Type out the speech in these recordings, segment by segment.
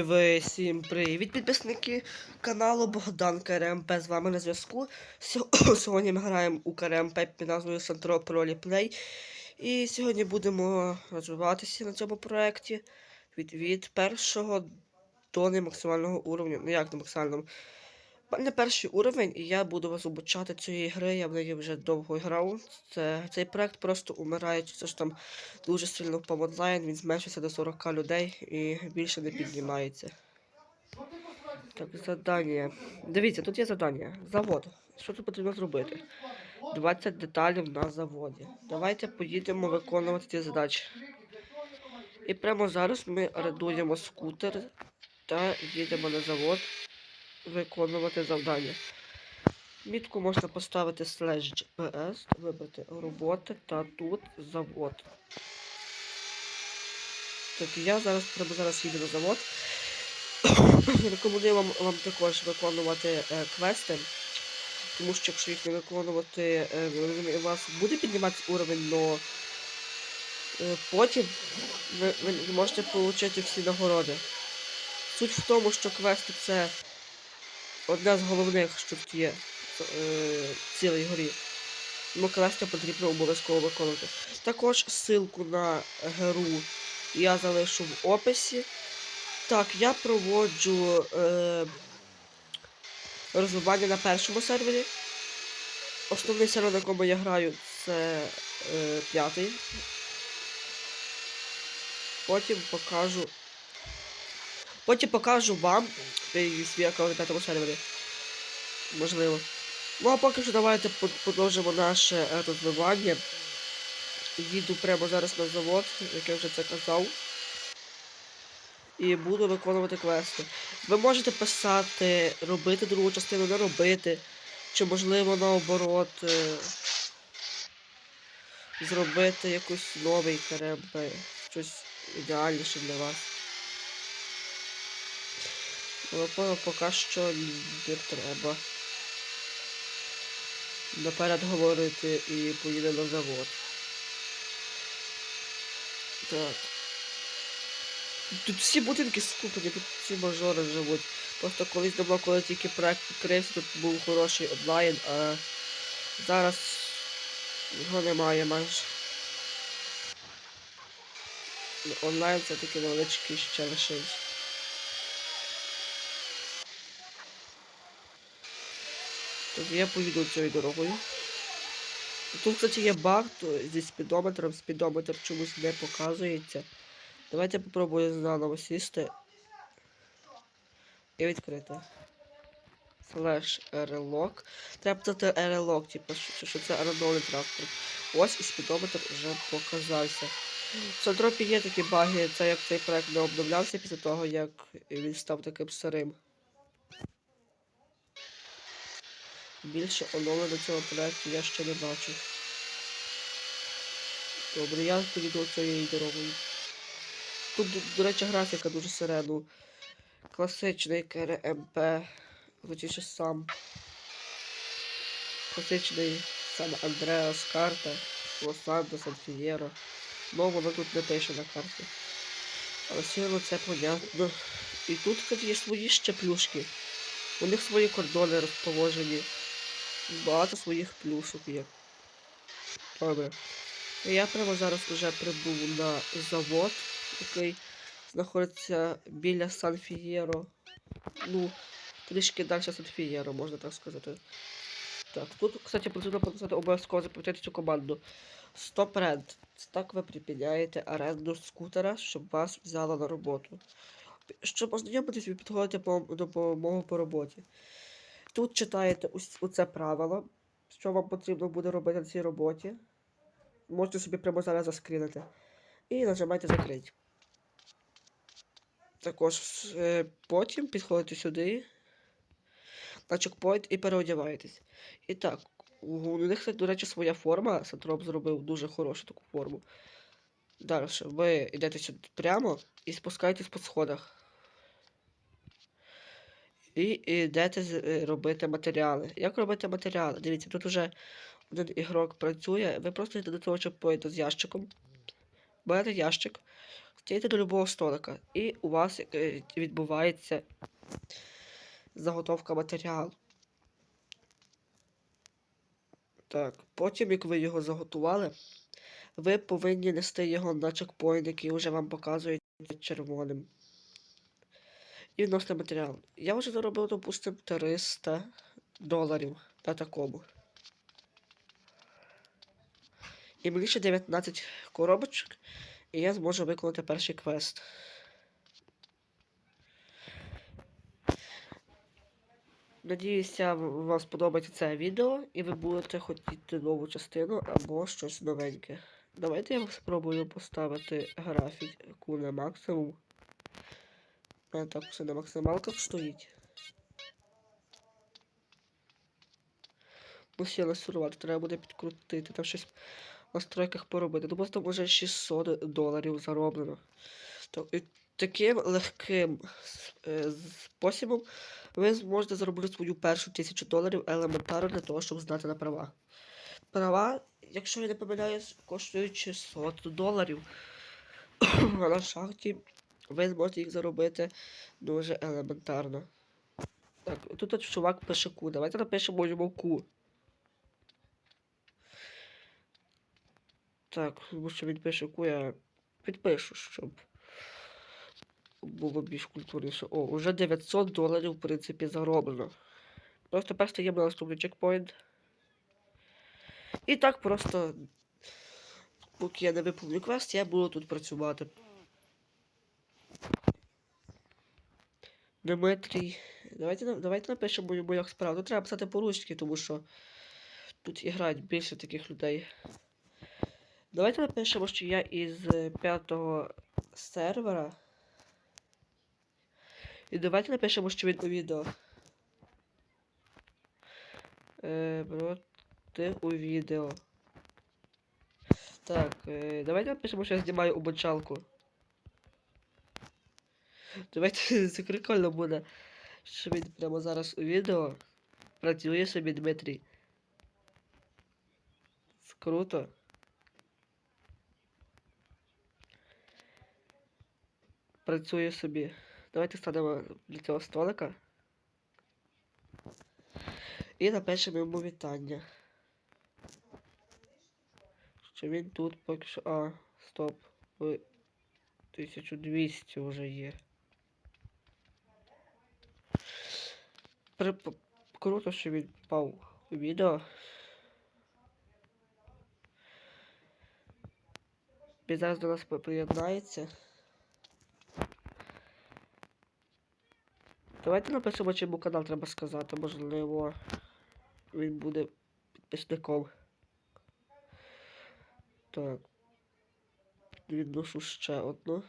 І ви всім привіт, підписники каналу Богдан КРМП з вами на зв'язку. Сьогодні ми граємо у КРМП під назвою Сантро Play. І сьогодні будемо розвиватися на цьому проєкті від, від першого до немаксимального уровня. Ну як до максимального? У мене перший уровень, і я буду вас обучати цієї гри, я в неї вже довго грав. Це, цей проект просто умирає, це ж там дуже сильно впав онлайн, він зменшився до 40 людей і більше не піднімається. Так, завдання. Дивіться, тут є завдання. Завод. Що тут потрібно зробити? 20 деталів на заводі. Давайте поїдемо виконувати ці задачі. І прямо зараз ми орендуємо скутер та їдемо на завод виконувати завдання. Мітку можна поставити slash GPS, вибрати роботи та тут завод. Так, я зараз прямо зараз їду на завод. Рекомендую вам, вам також виконувати е, квести, тому що якщо їх не виконувати, е, у вас буде підніматися уровень, але е, потім ви, ви можете отримати всі нагороди. Суть в тому, що квести це одне з головних, що тут є е, в цілій горі. Тому квести потрібно обов'язково виконувати. Також ссылку на гру я залишу в описі. Так, я проводжу е, розвивання на першому сервері. Основний сервер, на якому я граю, це е, п'ятий. Потім покажу. Потім покажу вам свій аккаунт на п'ятому сервері. Можливо. Ну а поки що давайте продовжимо наше е, розвивання. Їду прямо зараз на завод, як я вже це казав. І буду виконувати квести. Ви можете писати, робити другу частину, не робити. Чи можливо наоборот е, зробити якийсь новий КРМП, щось ідеальніше для вас. Але поки що не треба. Наперед говорити і поїде на завод. Так. Тут всі будинки скуплені, тут всі мажори живуть. Просто колись давно, коли тільки проект відкрився, тут був хороший онлайн, а зараз його немає майже. Ну, Онлайн це таки невеличкий ще лишився. Тобто я поїду цією дорогою. Тут, кстати, є баг зі спідометром, спідометр чомусь не показується. Давайте попробую заново сісти. І відкрити. Slash RLOG. Треба писати RLOG, типу, що, що це рандомний транспорт. Ось і спідометр вже показався. В Сантропі є такі баги, це як цей проект не обновлявся після того, як він став таким старим. Більше оновлень до цього проекту я ще не бачив. Добре, я поїду цією дорогою. Тут, до, речі, графіка дуже середну. Класичний КРМП. Точніше сам. Класичний Сан Андреас карта. Лос-Сандо, Сан-Фієро. Ну, воно тут не пише на карті. Але все одно це понятно. І тут, є свої ще плюшки. У них свої кордони розположені. Багато своїх плюшок є. Добре. Я прямо зараз вже прибув на завод, який знаходиться біля Сан-Фієро. Ну, трішки далі Сан-Фієро, можна так сказати. Так, тут, кстати, потрібно показати обов'язково запитати цю команду. Стоп Rent. Так ви припиняєте оренду скутера, щоб вас взяло на роботу. Щоб ознайомитись, ви підходите по допомогу по роботі. Тут читаєте ось оце правило, що вам потрібно буде робити на цій роботі. Можете собі прямо зараз заскрінити. І нажимайте закрити. Також е, потім підходите сюди на чекпоінт і переодягаєтесь. І так, у них, до речі, своя форма. Сантроп зробив дуже хорошу таку форму. Далі ви йдете сюди прямо і спускаєтесь по сходах. І йдете е, робити матеріали. Як робити матеріали? Дивіться, тут вже один ігрок працює. Ви просто йдете до того чекпоінту з ящиком. Берете ящик, Стійте до любого столика. І у вас е, відбувається заготовка матеріалу. Так, потім, як ви його заготували, ви повинні нести його на чекпоінт, який вже вам показують червоним. І вносити матеріал. Я вже заробив, допустимо, 300 доларів на такому. І мені ще 19 коробочок, і я зможу виконати перший квест. Надіюся, вам сподобається це відео, і ви будете хотіти нову частину або щось новеньке. Давайте я спробую поставити графіку на максимум. Так все на максималках стоїть. Ну, ще насурувати, треба буде підкрутити, там щось в настройках поробити. Думаю, там вже 600 доларів зароблено. То, і таким легким е, способом ви зможете заробити свою першу тисячу доларів елементарно для того, щоб знати на права. Права, якщо я не помиляюсь, коштують 600 доларів. а на шахті ви зможете їх заробити дуже елементарно. Так, тут чувак пише ку. Давайте напишемо йому ку. Так, тому що він пише ку, я підпишу, щоб було більш культурніше. О, уже 900 доларів, в принципі, зароблено. Просто тепер стаємо на наступний чекпоінт. І так просто, поки я не виповню квест, я буду тут працювати. Дмитрій. Давайте, давайте напишемо як справа. Тут треба писати по-русски, тому що тут і грають більше таких людей. Давайте напишемо, що я із е, п'ятого сервера. І давайте напишемо, що він у відео. Е, бро, ти у відео. Так, е, давайте напишемо, що я знімаю обучалку. Давайте це прикольно буде. Що він прямо зараз у відео. Працює собі Дмитрій. Це Круто. Працює собі. Давайте станемо для цього столика. І напишемо йому вітання. Що він тут поки що. А, стоп. 1200 вже є. При... Круто, що у відео. Він зараз до нас при- приєднається. Давайте напишемо, чому канал треба сказати. Можливо, він буде підписником. Так. Відношу ще одну.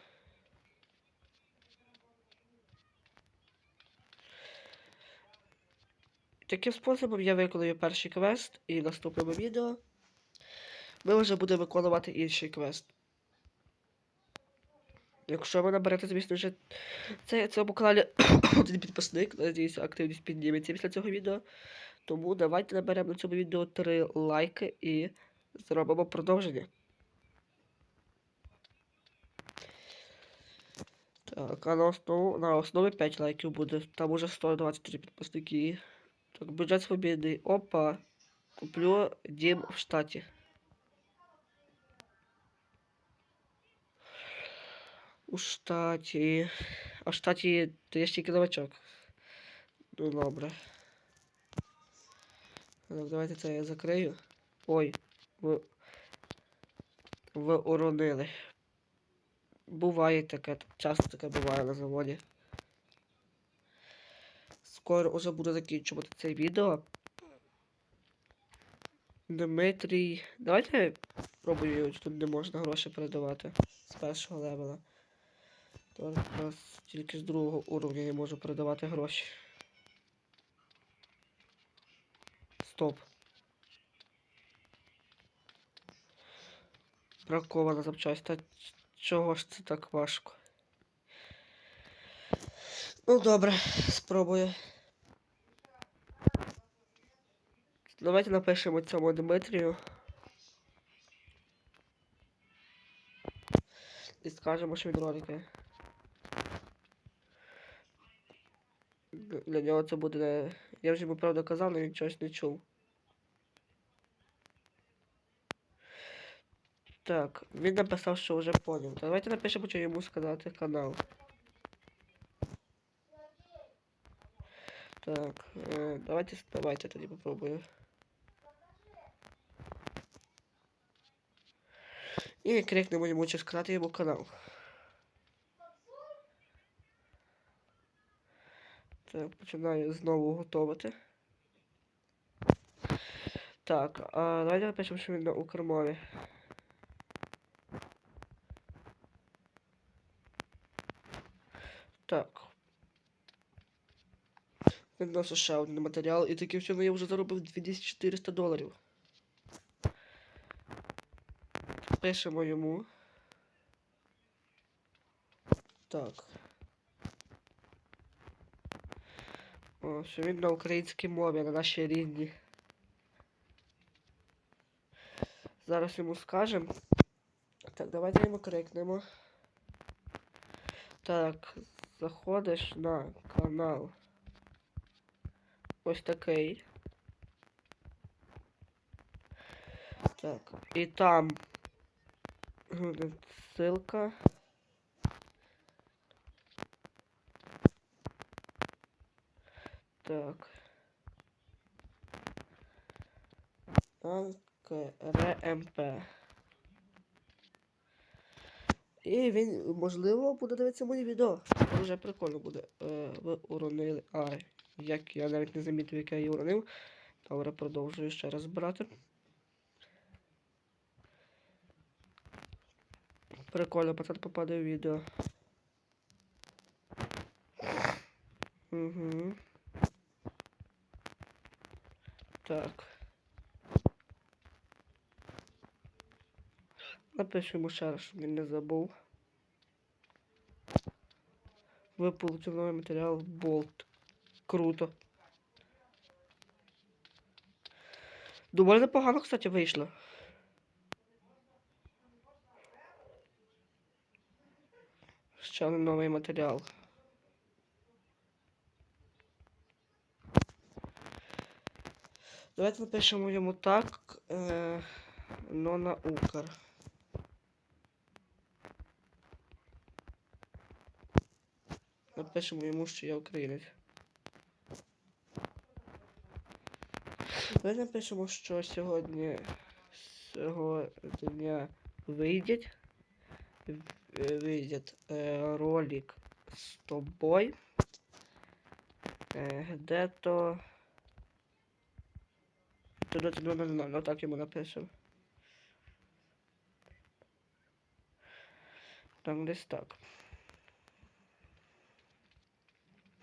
Таким способом я виконую перший квест і в наступному відео ми вже будемо виконувати інший квест. Якщо ви наберете, звісно вже це цьому каналі один підписник, надіюся, активність підніметься після цього відео. Тому давайте наберемо на цьому відео 3 лайки і зробимо продовження. Так, а на основу, на основі 5 лайків буде. Там уже 123 підписники. Так, бюджет свобідний. Опа. Куплю дім в штаті. У штаті. А в штаті то є тільки новачок. Ну добре. Так, давайте це я закрию. Ой, ви. Ви уронили. Буває таке, часто таке буває на заводі. Скоро вже буду закінчувати це відео. Дмитрій. Давайте пробую, тут не можна гроші передавати з першого левела. То якраз тільки з другого уровня я можу передавати гроші. Стоп. Бракована запчасть. Та чого ж це так важко? Ну добре, спробую. Давайте напишемо цьому Дмитрію. і скажемо, що він ролики. Для нього це буде. Я вже йому правда казав, але він чогось не чув. Так, він написав, що вже поняв. Давайте напишемо, що йому сказати канал. Так, е, давайте, давайте тоді попробую. І крикнемо йому чи сказати йому канал. Так, починаю знову готувати. Так, а давайте напишемо, що він на Укрмові. Так. Він носить ще один матеріал, і таким чином я вже заробив 2400 доларів. Пишемо йому. Так. О, що він на українській мові, на нашій рідній. Зараз йому скажемо. Так, давайте йому крикнемо. Так, заходиш на канал. Ось такий. Так, і там ссылка. Так. РМП. І він, можливо, буде дивитися мої відео. Вже прикольно буде. Е, ви уронили. А, як я навіть не замітив, як я її уронив. Добре, продовжую ще раз брати. Прикольно, пацан попадає в відео. Угу. Так. Напишу йому ще раз, щоб він не забув. Ви получили новий матеріал Болт. Круто. Доволі непогано, кстати, вийшло. Ще один новий матеріал. Давайте напишемо йому так, е, но на Укр. Напишемо йому, що я українець. Давайте напишемо, що сьогодні сьогодні вийдеть. в- Вийдет е, ролик з тобою. Е, где-то туди ну, ну, ну так йому напишемо. Так, десь так.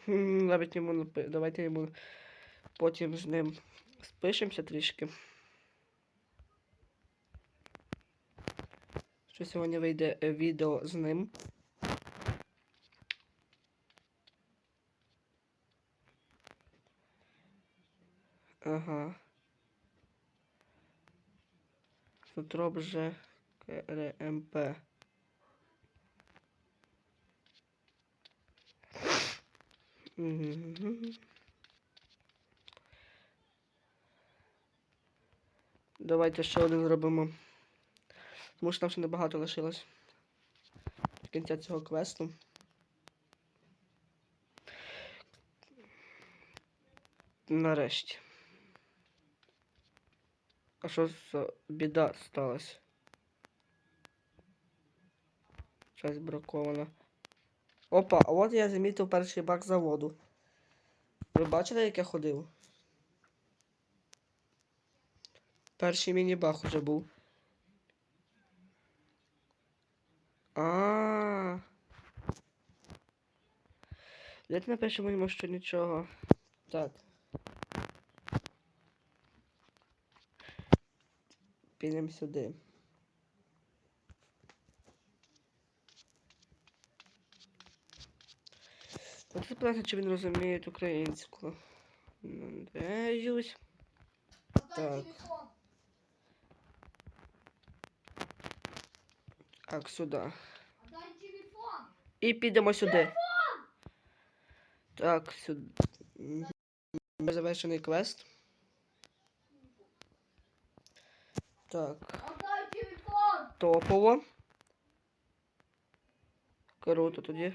Хм, Навіть йому. Давайте йому потім з ним спишемося трішки. Що сьогодні вийде е, відео з ним. Ага. Сутроп вже КРМП. Мгм. Давайте ще один зробимо. Тому що нам ще небагато лишилось. До кінця цього квесту. Нарешті. А що за біда сталася? Щось браковано. Опа, а от я замітив перший бак заводу. Ви бачили, як я ходив? Перший міні-бах уже був. А. Давайте напишемо йому, що нічого. Так. Підемо сюди. Спитати, чи він розуміє українську. Надеюсь. Так. Так, сюди. І підемо сюди. Так, сюди. Завершений квест. Так. Топово. Круто тоді.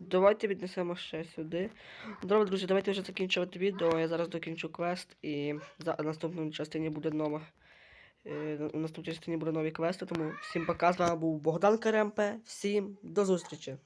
Давайте віднесемо ще сюди. Добре, друзі, давайте вже закінчувати відео. Я зараз докінчу квест і за в наступній частині буде нова. Е, У наступній частині буде нові квести, тому всім пока. З вами був Богдан Каремпе. Всім до зустрічі!